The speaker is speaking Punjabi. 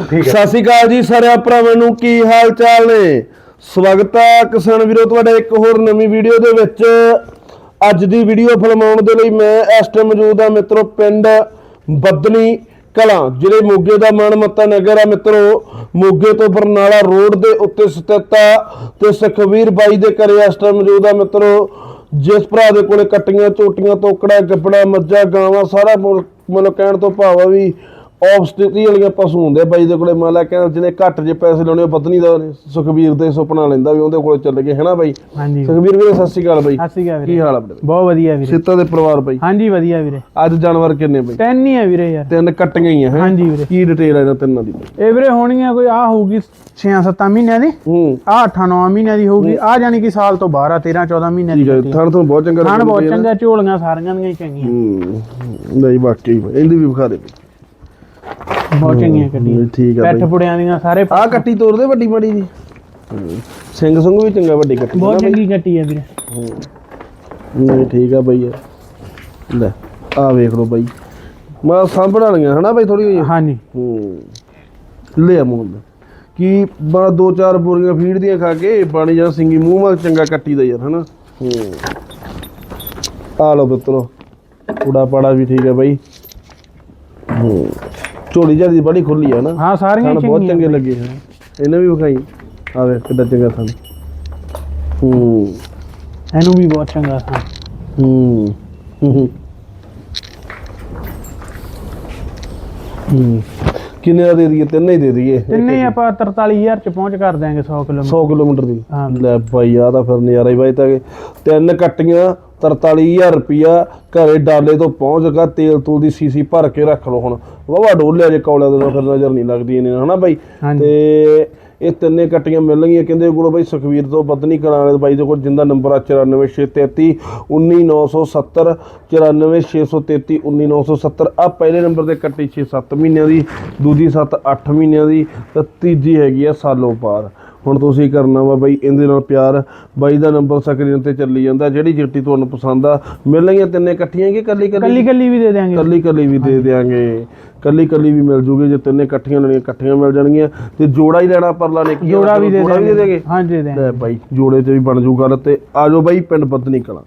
ਠੀਕ ਹੈ। ਸਤਿ ਸ਼੍ਰੀ ਅਕਾਲ ਜੀ ਸਾਰਿਆਂ ਭਰਾਵਾਂ ਨੂੰ, ਕੀ ਹਾਲ ਚਾਲ ਨੇ? ਸਵਾਗਤ ਹੈ ਕਿਸਾਨ ਵੀਰੋ, ਤੁਹਾਡਾ ਇੱਕ ਹੋਰ ਨਵੀਂ ਵੀਡੀਓ ਦੇ ਵਿੱਚ। ਅੱਜ ਦੀ ਵੀਡੀਓ ਫਿਲਮਾਉਣ ਦੇ ਲਈ ਮੈਂ ਇਸ ਟਾਈਮ ਮੌਜੂਦ ਹਾਂ ਮਿੱਤਰੋ, ਪਿੰਡ ਬੱਦਨੀ ਕਲਾਂ ਜਿਹੜੇ ਮੋਗੇ ਦਾ ਮਨਮੱਤਾ ਨਗਰ ਆ ਮਿੱਤਰੋ। ਮੋਗੇ ਤੋਂ ਬਰਨਾਲਾ ਰੋਡ ਦੇ ਉੱਤੇ ਸਥਿਤ ਆ ਤੇ ਸੁਖਵੀਰ ਬਾਈ ਦੇ ਘਰੇ ਇਸ ਟਾਈਮ ਮੌਜੂਦ ਆ ਮਿੱਤਰੋ। ਜਿਸ ਭਰਾ ਦੇ ਕੋਲੇ ਕੱਟੀਆਂ ਝੋਟੀਆਂ ਤੋਕੜਾ, ਗੱਬੜਾ, ਮੱਝਾਂ, ਗਾਵਾਂ, ਸਾਰਾ ਮਤਲਬ ਕਹਿਣ ਤੋਂ ਭਾਵ ਆ ਵੀ ਸਥਿਤੀ ਵਾਲੀਆਂ ਪਸ਼ੂ ਹੁੰਦੇ ਬਾਈ ਦੇ ਕੋਲੇ ਮੰਨ ਲਾ ਕਹਿੰਦਾ ਜਿਹਨੇ ਘੱਟ ਜੇ ਪੈਸੇ ਲਾਉਣੇ ਉਹ ਪਤਨੀ ਦਾ ਸੁਖਵੀਰ ਦੇ ਸੁਪਨਾ ਲੈਂਦਾ ਵੀ ਉਹਦੇ ਕੋਲੇ ਚੱਲ ਗਏ ਹੈਨਾ ਬਾਈ? ਹਾਂਜੀ। ਸੁਖਵੀਰ ਵੀਰੇ ਸਤਿ ਸ਼੍ਰੀ ਅਕਾਲ ਬਾਈ। ਸਤਿ ਸ਼੍ਰੀ ਅਕਾਲ ਕੀ ਹਾਲ ਆ ਬਹੁਤ ਵਧੀਆ ਵੀਰੇ। ਸਿੱਤਾ ਦੇ ਪਰਿਵਾਰ ਬਾਈ। ਹਾਂਜੀ ਵਧੀਆ ਵੀਰੇ। ਅੱਜ ਜਾਨਵਰ ਕਿੰਨੇ ਬਾਈ? ਤਿੰਨ ਹੀ ਆ ਵੀਰੇ ਯਾਰ। ਤਿੰਨ ਕੱਟੀਆਂ ਹੀ ਆ ਹੈਂ? ਹਾਂਜੀ ਵੀਰੇ। ਕੀ ਡਿਟੇਲ ਆ ਇਹਨਾਂ ਤਿੰਨਾਂ ਦੀ? ਇਹ ਵੀਰੇ ਹੋਣਗੀਆਂ ਕੋਈ ਆ ਹੋਊਗੀ 6-7 ਮਹੀਨਿਆਂ ਦੀ ਹੂੰ। ਆ 8-9 ਮਹੀਨਿਆਂ ਦੀ ਹੋਊਗੀ ਆ ਜਾਨੀ ਕਿ ਸਾਲ ਤੋਂ ਬਾਹਰ ਆ 13-14 ਮਹੀਨਿਆਂ ਦੀ ਠੀਕ ਹੈ। ਥਣ ਤੋਂ ਬਹੁਤ ਚੰਗਾ ਲੱਗਦਾ ਬਹੁਤ ਚੰਗਾ ਝੋਲੀਆਂ ਸਾਰੀਆਂ ਦੀਆਂ ਹੀ ਚੰਗੀਆਂ। ਹੂੰ ਨਹੀਂ ਬਾਈ, ਇਹਦੀ ਵੀ ਵਿਖਾ ਦੇ ਬਾਈ। ਬਹੁਤ ਚੰਗੀਆਂ ਕੱਟੀਆਂ ਹੂੰ, ਠੀਕ ਆ ਪੈਠ ਬਾਈ। ਪੁੜਿਆਂ ਦੀਆਂ ਸਾਰੇ ਆ ਕੱਟੀ ਤੋਰਦੇ ਵੱਡੀ ਮੜੀ ਦੀ ਸਿੰਘ ਸੰਗ ਵੀ ਚੰਗਾ ਵੱਡੀ ਕੱਟੀ ਬਹੁਤ ਨਾ ਬਾਈ? ਚੰਗੀ ਕੱਟੀ ਆ ਵੀਰੇ। ਨਹੀਂ ਠੀਕ ਆ ਬਾਈ ਯਾਰ। ਲੈ ਆ ਵੇਖ ਲਓ ਬਾਈ। ਮੈਂ ਸਾਂਭਣ ਵਾਲੀਆਂ ਹਨਾ ਬਾਈ ਥੋੜੀ ਜਿਹੀ ਹਾਂਜੀ। ਹੂੰ। ਲੈ ਮੁੱਲ ਕੀ ਬਾ ਦੋ ਚਾਰ ਬੋਰੀਆਂ ਫੀਡ ਦੀਆਂ ਖਾ ਕੇ ਪਾਣੀ ਜਾਂ ਸਿੰਗੀ ਮੂੰਹ ਮਾ ਚੰਗਾ ਕੱਟੀ ਦਾ ਯਾਰ ਹਨਾ? ਹੂੰ। ਆ ਲਓ ਪੁੱਤਰੋ। ਕੁੜਾ ਪਾੜਾ ਵੀ ਠੀਕ ਹੈ ਬਾਈ। ਹੂੰ। ਝੋਲੀ ਜਾਂਦੀ ਬੜੀ ਖੁੱਲੀ ਹੈ ਨਾ। ਹਾਂ ਸਾਰੀਆਂ ਸਾਨੂੰ ਹੀ ਬਹੁਤ ਚੰਗੀਆਂ ਚੰਗੇ ਲੱਗੇ ਹਨ ਇਹਨੇ ਵੀ ਵਿਖਾਈ। ਆ ਵੇਖ ਕਿੱਡਾ ਚੰਗਾ ਥਣ ਹੂੰ। ਇਹਨੂੰ ਵੀ ਬਹੁਤ ਚੰਗਾ ਸਾਂ ਹੂੰ। ਹੂੰ। ਹੂੰ। ਕਿੰਨੇ ਦਾ ਦੇ ਦਈਏ? ਤਿੰਨੇ ਹੀ ਦੇ ਦਈਏ। ਤਿੰਨੇ ਹੀ ਆਪਾਂ 43000 ਚ ਪਹੁੰਚ ਕਰ ਦਿਆਂਗੇ 100 ਕਿਲੋਮੀਟਰ 100 ਕਿਲੋਮੀਟਰ ਦੀ। ਹਾਂ। ਲੈ ਭਾਈ ਆ ਤਾਂ ਫਿਰ ਨਜ਼ਾਰਾ ਹੀ ਬਾਈ ਤਾਂ ਕਿ ਤਿੰਨ ਕੱਟੀਆਂ 43000 ਰੁਪਿਆ ਘਰੇ ਡਾਲੇ ਤੋਂ ਪਹੁੰਚ ਗਾ ਤੇਲ ਤੂਲ ਦੀ ਸੀਸੀ ਭਰ ਕੇ ਰੱਖ ਲਓ ਹੁਣ। ਵਾਵਾ ਡੋਲਿਆ ਜੇ ਕੌਲਿਆਂ ਦੇ ਨਾਲ ਫਿਰ ਨਜ਼ਰ ਨਹੀਂ ਲੱਗਦੀ ਇਹਨੇ ਹਨਾ ਬਾਈ। ਤੇ ਇਹ ਤਿੰਨੇ ਕੱਟੀਆਂ ਮਿਲਣਗੀਆਂ। ਕਹਿੰਦੇ ਕੋਲ ਬਾਈ ਸੁਖਵੀਰ ਤੋਂ ਬਦਨੀ ਕਰਾਂ ਵਾਲੇ ਬਾਈ ਦੇ ਕੋਲ ਜਿੰਦਾ ਨੰਬਰ ਆ 94633 19970 94633 19970 ਆ ਪਹਿਲੇ ਨੰਬਰ ਤੇ ਕੱਟੀ 6-7 ਮਹੀਨਿਆਂ ਦੀ ਦੂਜੀ 7-8 ਮਹੀਨਿਆਂ ਦੀ ਤੇ ਤੀਜੀ ਹੈਗੀ ਆ ਸਾਲੋਂ ਪਾਰ। ਹੁਣ ਤੁਸੀਂ ਕਰਨਾ ਵਾ ਬਾਈ ਇਹਦੇ ਨਾਲ ਪਿਆਰ ਬਾਈ ਦਾ ਨੰਬਰ ਸਕਰੀਨ ਤੇ ਚੱਲੀ ਜਾਂਦਾ ਜਿਹੜੀ ਚਿੱਟੀ ਤੁਹਾਨੂੰ ਪਸੰਦ ਆ ਮਿਲਣਗੀਆਂ ਤਿੰਨੇ ਇਕੱਠੀਆਂ ਕਿ ਕੱਲੀ ਕੱਲੀ ਕੱਲੀ ਕੱਲੀ ਵੀ ਦੇ ਦਿਆਂਗੇ। ਕੱਲੀ ਕੱਲੀ ਵੀ ਦੇ ਦਿਆਂਗੇ। ਕੱਲੀ ਕੱਲੀ ਵੀ ਮਿਲ ਜੂਗੀ ਜੇ ਤਿੰਨੇ ਇਕੱਠੀਆਂ ਲੈਣੀਆਂ ਇਕੱਠੀਆਂ ਮਿਲ ਜਾਣਗੀਆਂ। ਤੇ ਜੋੜਾ ਹੀ ਲੈਣਾ ਪਰਲਾ ਨੇ ਕੀ ਜੋੜਾ ਵੀ ਦੇ ਦੇਗੇ। ਹਾਂਜੀ ਦੇ ਲੈ ਬਾਈ ਜੋੜੇ ਤੇ ਵੀ ਬਣ ਜੂ ਗੱਲ ਤੇ ਆਜੋ ਬਾਈ ਪਿੰਡ ਬਦਨੀ ਕਲਾਂ।